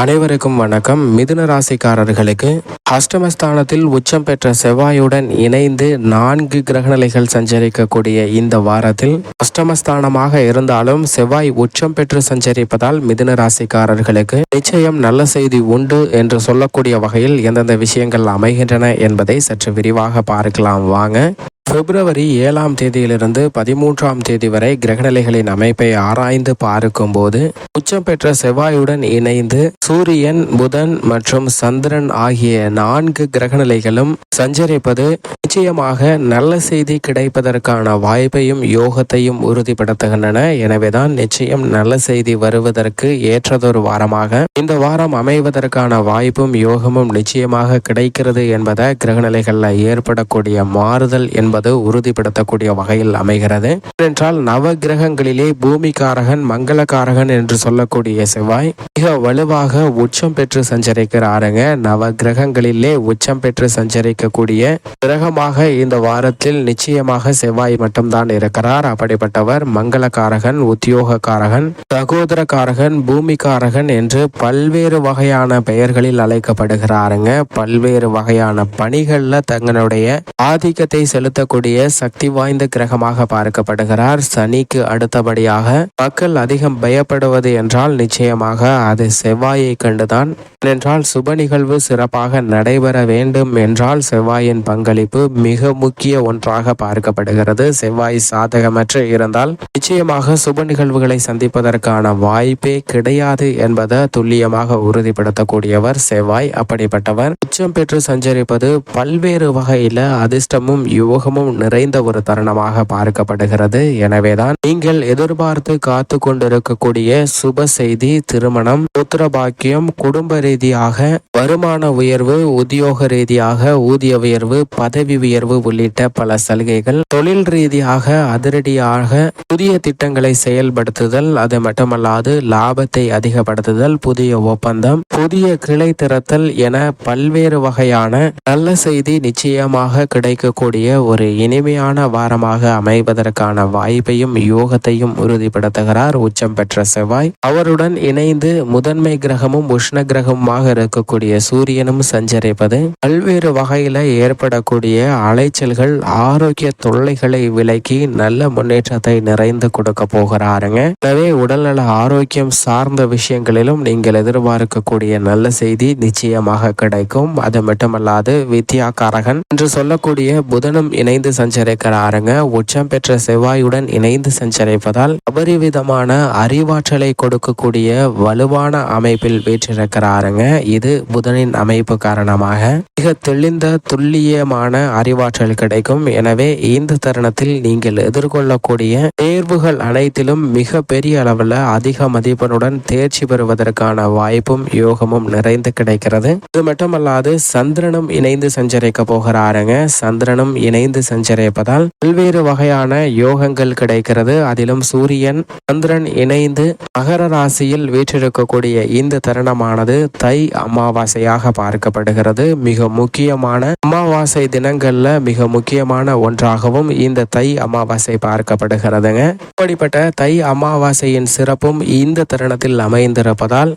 அனைவருக்கும் வணக்கம். மிதுன ராசிக்காரர்களுக்கு அஷ்டமஸ்தானத்தில் உச்சம் பெற்ற செவ்வாயுடன் இணைந்து நான்கு கிரகநிலைகள் சஞ்சரிக்கக்கூடிய இந்த வாரத்தில் அஷ்டமஸ்தானமாக இருந்தாலும் செவ்வாய் உச்சம் பெற்று சஞ்சரிப்பதால் மிதுன ராசிக்காரர்களுக்கு நிச்சயம் நல்ல செய்தி உண்டு என்று சொல்லக்கூடிய வகையில் எந்தெந்த விஷயங்கள் அமைகின்றன என்பதை சற்று விரிவாக பார்க்கலாம். வாங்க. பிப்ரவரி ஏழாம் தேதியிலிருந்து பதிமூன்றாம் தேதி வரை கிரகநிலைகளின் அமைப்பை ஆராய்ந்து பார்க்கும்போது உச்சம் பெற்ற செவ்வாயுடன் இணைந்து சூரியன் புதன் மற்றும் சந்திரன் ஆகிய நான்கு கிரகநிலைகளும் சஞ்சரிப்பது நிச்சயமாக நல்ல செய்தி கிடைப்பதற்கான வாய்ப்பையும் யோகத்தையும் உறுதிப்படுத்துகின்றன. எனவேதான் நிச்சயம் நல்ல செய்தி வருவதற்கு ஏற்றதொரு வாரமாக இந்த வாரம் அமைவதற்கான வாய்ப்பும் யோகமும் நிச்சயமாக கிடைக்கிறது என்பதை கிரகநிலைகளில் ஏற்படக்கூடிய மாறுதல் என்பது உறுதிப்படுத்தக்கூடிய வகையில் அமைகிறது. என்றால் நவ கிரகங்களிலே பூமிகாரகன் மங்களகாரகன் என்று சொல்லக்கூடிய செவ்வாய் மிக வலுவாக உச்சம் பெற்று சஞ்சரிக்கிறாருங்க. நவ கிரகங்களிலே உச்சம் பெற்று சஞ்சரிக்கக்கூடிய கிரகமாக இந்த வாரத்தில் நிச்சயமாக செவ்வாய் மட்டும்தான் இருக்கிறார். அப்படிப்பட்டவர் மங்களகாரகன் உத்தியோகக்காரகன் சகோதரக்காரகன் பூமிகாரகன் என்று பல்வேறு வகையான பெயர்களில் அழைக்கப்படுகிறாருங்க. பல்வேறு வகையான பணிகள்ல தங்களுடைய ஆதிக்கத்தை செலுத்த செலுத்தக்கூடிய சக்தி வாய்ந்த கிரகமாக பார்க்கப்படுகிறார். சனிக்கு அடுத்தபடியாக மக்கள் அதிகம் பயப்படுவது என்றால் நிச்சயமாக அது செவ்வாயை கண்டுதான். என்றால் சுப நிகழ்வு சிறப்பாக நடைபெற வேண்டும் என்றால் செவ்வாயின் பங்களிப்பு மிக முக்கிய ஒன்றாக பார்க்கப்படுகிறது. செவ்வாய் சாதகமற்று இருந்தால் நிச்சயமாக சுப நிகழ்வுகளை சந்திப்பதற்கான வாய்ப்பே கிடையாது என்பதை துல்லியமாக உறுதிப்படுத்தக்கூடியவர் செவ்வாய். அப்படிப்பட்டவர் உச்சம் பெற்று சஞ்சரிப்பது பல்வேறு வகையில அதிர்ஷ்டமும் யோகமும் நிறைந்த ஒரு தருணமாக பார்க்கப்படுகிறது. எனவேதான் நீங்கள் எதிர்பார்த்து காத்து கொண்டிருக்கக்கூடிய சுப செய்தி திருமணம் புத்திர பாக்கியம் குடும்ப ரீதியாக வருமான உயர்வு உத்தியோக ரீதியாக ஊதிய உயர்வு பதவி உயர்வு உள்ளிட்ட பல சலுகைகள். தொழில் ரீதியாக அதிரடியாக புதிய திட்டங்களை செயல்படுத்துதல் அது மட்டுமல்லாது லாபத்தை அதிகப்படுத்துதல் புதிய ஒப்பந்தம் புதிய கிளை திறத்தல் என பல்வேறு வகையான நல்ல செய்தி நிச்சயமாக கிடைக்கக்கூடிய ஒரு இனிமையான வாரமாக அமைவதற்கான வாய்ப்பையும் யோகத்தையும் உறுதிப்படுத்துகிறார் உச்சம் பெற்ற செவ்வாய். அவருடன் இணைந்து முதன்மை கிரகமும் உஷ்ண கிரகமாக இருக்கக்கூடிய சூரியனும் சஞ்சரிப்பது பல்வேறு வகையில ஏற்படக்கூடிய அலைச்சல்கள் ஆரோக்கிய தொல்லைகளை விலக்கி நல்ல முன்னேற்றத்தை நிறைந்து கொடுக்க போகிறாருங்க. எனவே உடல்நல ஆரோக்கியம் சார்ந்த விஷயங்களிலும் நீங்கள் எதிர்பார்க்கக்கூடிய நல்ல செய்தி நிச்சயமாக கிடைக்கும். அது மட்டுமல்லாது வித்யா காரகன் என்று சொல்லக்கூடிய புதனும் இணைந்து சஞ்சரிக்கிறாருங்க. உச்சம் பெற்ற செவ்வாயுடன் இணைந்து சஞ்சரிப்பதால் அபரிவிதமான அறிவாற்றலை கொடுக்கக்கூடிய வலுவான அமைப்பில் வீற்றிருக்கிறாருங்க. இது புதனின் அமைப்பு காரணமாக மிக தெளிந்த துல்லியமான அறிவாற்றல் கிடைக்கும். எனவே இந்த தருணத்தில் நீங்கள் எதிர்கொள்ளக்கூடிய தேர்வுகள் அனைத்திலும் மிக பெரிய அளவில் அதிக மதிப்பெண்ணுடன் தேர்ச்சி பெறுவதற்கான வாய்ப்பும் யோகமும் நிறைந்து கிடைக்கிறது. இது மட்டுமல்லாது சந்திரனும் இணைந்து சஞ்சரிக்க போகிறாருங்க. சந்திரனும் இணைந்து சஞ்சரிப்பதால் பல்வேறு வகையான யோகங்கள் கிடைக்கிறது. அதிலும் சூரியன் சந்திரன் இணைந்து மகர ராசியில் வீற்றிருக்கக்கூடிய இந்த தருணமானது தை அமாவாசையாக பார்க்கப்படுகிறது. மிக முக்கியமான அமாவாசை தினங்கள்ல மிக முக்கியமான ஒன்றாகவும் இந்த தை அமாவாசை பார்க்கப்படுகிறதுங்க. இப்படிப்பட்ட தை அமாவாசையின் சிறப்பும் இந்த தருணத்தில் அமைந்திருப்பதால்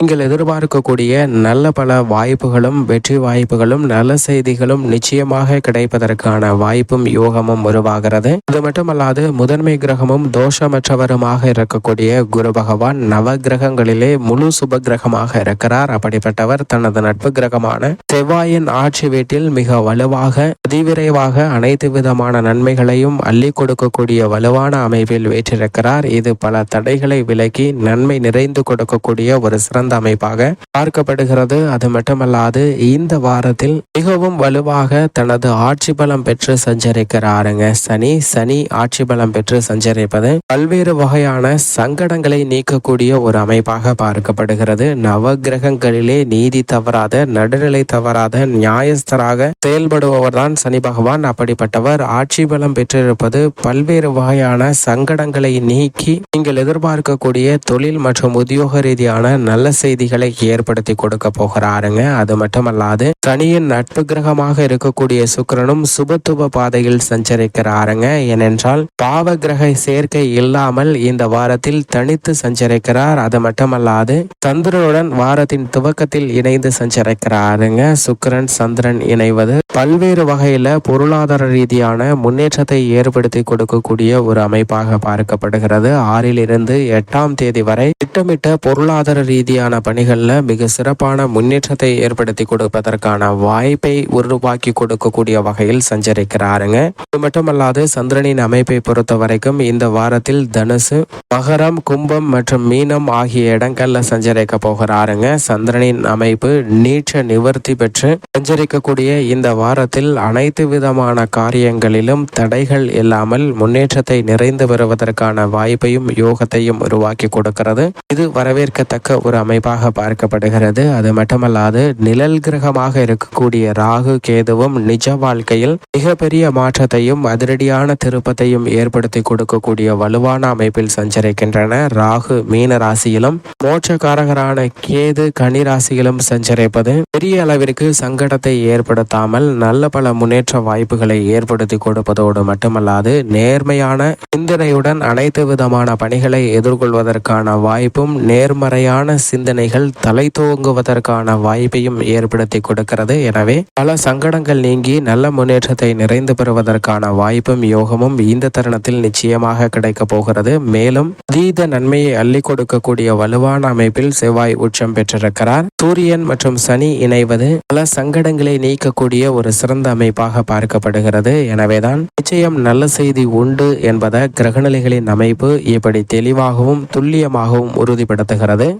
நீங்கள் எதிர்பார்க்கக்கூடிய நல்ல பல வாய்ப்புகளும் வெற்றி வாய்ப்புகளும் நல்ல செய்திகளும் நிச்சயமாக கிடைப்பதற்கான வாய்ப்பும் யோகமும் உருவாகிறது. அது மட்டுமல்லாது முதன்மை கிரகமும் தோஷமற்றவருமாக இருக்கக்கூடிய குரு பகவான் நவ கிரகங்களிலே முழு சுப கிரகமாக இருக்கிறார். அப்படிப்பட்டவர் தனது நட்பு கிரகமான செவ்வாயின் ஆட்சி வீட்டில் மிக வலுவாக அதிவிரைவாக அனைத்து விதமான நன்மைகளையும் அள்ளி கொடுக்கக்கூடிய வலுவான அமைப்பில் வேற்றிருக்கிறார். இது பல தடைகளை விலக்கி நன்மை நிறைந்து கொடுக்கக்கூடிய ஒரு சிறந்த சிறந்த அமைப்பாக பார்க்கப்படுகிறது. அது மட்டுமல்லாது இந்த வாரத்தில் மிகவும் வலுவாக தனது ஆட்சி பலம் பெற்று சஞ்சரிக்கிறாருங்க. சனி சனி ஆட்சி பலம் பெற்று சஞ்சரிப்பது பல்வேறு வகையான சங்கடங்களை நீக்கக்கூடிய ஒரு அமைப்பாக பார்க்கப்படுகிறது. நவ கிரகங்களிலே நீதி தவறாத நடுநிலை தவறாத நியாயஸ்தராக செயல்படுபவர் தான் சனி பகவான். அப்படிப்பட்டவர் ஆட்சி பலம் பெற்றிருப்பது பல்வேறு வகையான சங்கடங்களை நீக்கி நீங்கள் எதிர்பார்க்கக்கூடிய தொழில் மற்றும் உத்தியோக ரீதியான நல்ல செய்திகளை ஏற்படுத்தி கொடுக்க போகிறாருங்க. அது மட்டுமல்லாது சனியின் நட்பு கிரகமாக இருக்கக்கூடிய சுக்கிரனும் சுபத்துவ பாதையில் சஞ்சரிக்கிறாருங்க. ஏனென்றால் பாவ கிரக சேர்க்கை இல்லாமல் இந்த வாரத்தில் தனித்து சஞ்சரிக்கிறார். அது மட்டுமல்லாது சந்திரனுடன் வாரத்தின் துவக்கத்தில் இணைந்து சஞ்சரிக்கிறாருங்க. சுக்கிரன் சந்திரன் இணைவது பல்வேறு வகையில பொருளாதார ரீதியான முன்னேற்றத்தை ஏற்படுத்தி கொடுக்கக்கூடிய ஒரு அமைப்பாக பார்க்கப்படுகிறது. ஆறில் இருந்து எட்டாம் தேதி வரை திட்டமிட்ட பொருளாதார ரீதியான பணிகள்ல மிக சிறப்பான முன்னேற்றத்தை ஏற்படுத்தி கொடுப்பதற்கான வாய்ப்பை உருவாக்கி கொடுக்கக்கூடிய வகையில் சஞ்சரிக்கிறாருங்க. இது மட்டுமல்லாது சந்திரனின் அமைப்பை பொறுத்த வரைக்கும் இந்த வாரத்தில் தனுசு மகரம் கும்பம் மற்றும் மீனம் ஆகிய இடங்கள்ல சஞ்சரிக்க போகிறாருங்க. சந்திரனின் அமைப்பு நீச்ச நிவர்த்தி பெற்று சஞ்சரிக்கக்கூடிய இந்த வாரத்தில் அனைத்து விதமான காரியங்களிலும் தடைகள் இல்லாமல் முன்னேற்றத்தை நிறைந்து வருவதற்கான வாய்ப்பையும் யோகத்தையும் உருவாக்கி கொடுக்கிறது. இது வரவேற்கத்தக்க ஒரு அமைப்பாக பார்க்கப்படுகிறது. அது மட்டுமல்லாது நிழல் கிரகமாக இருக்கக்கூடிய ராகு கேதுவும் நிஜ வாழ்க்கையில் மிகப்பெரிய மாற்றத்தையும் அதிரடியான திருப்பத்தையும் ஏற்படுத்தி கொடுக்கக்கூடிய வலுவான அமைப்பில் சஞ்சரிக்கின்றன. ராகு மீன ராசியிலும் மோட்சக்காரகரான கேது கனி ராசியிலும் சஞ்சரிப்பது பெரிய அளவிற்கு சங்கடத்தை ஏற்படுத்தாமல் நல்ல பல முன்னேற்ற வாய்ப்புகளை ஏற்படுத்தி கொடுப்பதோடு மட்டுமல்லாது நேர்மையான சிந்தனையுடன் அனைத்து விதமான பணிகளை எதிர்கொள்வதற்கான வாய்ப்பும் நேர்மறையான சிந்தனைகள் தலை தூங்குவதற்கான வாய்ப்பையும் ஏற்படுத்தி கொடுக்கிறது. எனவே பல சங்கடங்கள் நீங்கி நல்ல முன்னேற்றத்தை நிறைந்து பெறுவதற்கான வாய்ப்பும் யோகமும் இந்த தருணத்தில் நிச்சயமாக கிடைக்க போகிறது. மேலும் அதீத நன்மையை அள்ளி கொடுக்கக்கூடிய வலுவான அமைப்பில் செவ்வாய் உச்சம் பெற்றிருக்கிறார். சூரியன் மற்றும் சனி இணைவது பல சங்கடங்களை நீக்கக்கூடிய ஒரு சிறந்த அமைப்பாக பார்க்கப்படுகிறது. எனவேதான் நிச்சயம் நல்ல செய்தி உண்டு என்பதை கிரகநிலைகளின் அமைப்பு இப்படி தெளிவாகவும் துல்லியமாகவும் உறுதிப்படுத்துகிறது.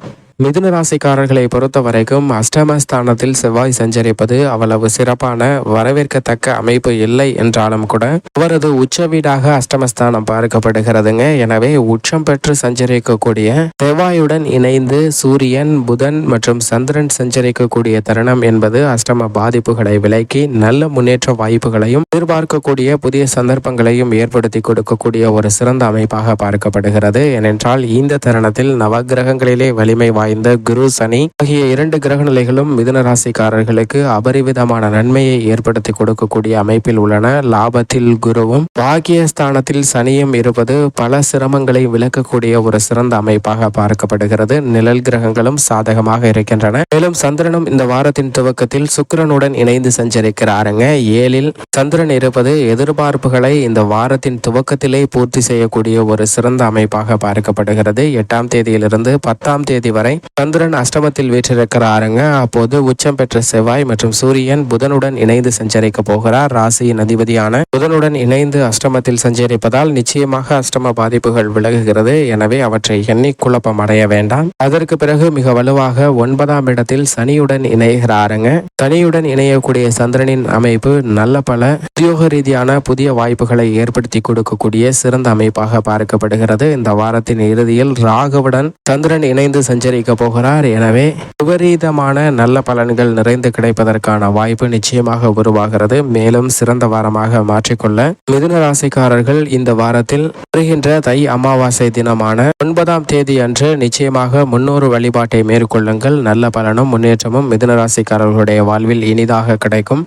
மிதுன ராசிக்காரர்களை பொறுத்த வரைக்கும் அஷ்டமஸ்தானத்தில் செவ்வாய் சஞ்சரிப்பது அவ்வளவு சிறப்பான வரவேற்கத்தக்க அமைப்பு இல்லை என்றாலும் கூட அவரது உச்ச வீடாக அஷ்டமஸ்தானம் பார்க்கப்படுகிறதுங்க. எனவே உச்சம் பெற்று சஞ்சரிக்கக்கூடிய செவ்வாயுடன் இணைந்து சூரியன் புதன் மற்றும் சந்திரன் சஞ்சரிக்கக்கூடிய தருணம் என்பது அஷ்டம பாதிப்புகளை விலக்கி நல்ல முன்னேற்ற வாய்ப்புகளையும் எதிர்பார்க்கக்கூடிய புதிய சந்தர்ப்பங்களையும் ஏற்படுத்தி கொடுக்கக்கூடிய ஒரு சிறந்த அமைப்பாக பார்க்கப்படுகிறது. ஏனென்றால் இந்த தருணத்தில் நவகிரகங்களிலே வலிமை வாய்ந்த குரு சனி ஆகிய இரண்டு கிரக நிலைகளும் மிதுன ராசிக்காரர்களுக்கு அபரிவிதமான நன்மையை ஏற்படுத்தி கொடுக்கக்கூடிய அமைப்பில் உள்ளன. லாபத்தில் குருவும் பாக்கியஸ்தானத்தில் சனியும் இருப்பது பல சிரமங்களை விளக்கக்கூடிய ஒரு சிறந்த அமைப்பாக பார்க்கப்படுகிறது. நிழல் கிரகங்களும் சாதகமாக இருக்கின்றன. மேலும் சந்திரனும் இந்த வாரத்தின் துவக்கத்தில் சுக்கிரனுடன் இணைந்து சஞ்சரிக்கிறாருங்க. ஏழில் சந்திரன் இருப்பது எதிர்பார்ப்புகளை இந்த வாரத்தின் துவக்கத்திலே பூர்த்தி செய்யக்கூடிய ஒரு சிறந்த அமைப்பாக பார்க்கப்படுகிறது. எட்டாம் தேதியிலிருந்து பத்தாம் தேதி வரை செவ்வாய் சந்திரன் அஷ்டமத்தில் வீற்றிருக்கிறாருங்க அப்போது உச்சம் பெற்ற செவ்வாய் மற்றும் சூரியன் புதனுடன் இணைந்து சஞ்சரிக்க போகிறார். ராசியின் அதிபதியான புதனுடன் இணைந்து அஷ்டமத்தில் சஞ்சரிப்பதால் நிச்சயமாக அஷ்டம பாதிப்புகள் விலகுகிறது. எனவே அவற்றை எண்ணி குழப்பம் அடைய வேண்டாம். அதற்கு பிறகு மிக வலுவாக ஒன்பதாம் இடத்தில் சனியுடன் இணைகிறாருங்க சனியுடன் இணையக்கூடிய சந்திரனின் அமைப்பு நல்ல பல உத்தியோக ரீதியான புதிய வாய்ப்புகளை ஏற்படுத்தி கொடுக்கக்கூடிய சிறந்த அமைப்பாக பார்க்கப்படுகிறது. இந்த வாரத்தின் இறுதியில் ராகுவுடன் சந்திரன் இணைந்து சஞ்சரிக்க போகிறார். எனவே விபரீதமான நல்ல பலன்கள் நிறைந்து கிடைப்பதற்கான வாய்ப்பு நிச்சயமாக உருவாகிறது. மேலும் சிறந்த வாரமாக மாற்றிக்கொள்ள மிதுன ராசிக்காரர்கள் இந்த வாரத்தில் வருகின்ற தை அமாவாசை தினமான ஒன்பதாம் தேதி அன்று நிச்சயமாக முன்னூறு வழிபாட்டை மேற்கொள்ளுங்கள். நல்ல பலனும் முன்னேற்றமும் மிதுன ராசிக்காரர்களுடைய வாழ்வில் இனிதாக கிடைக்கும்.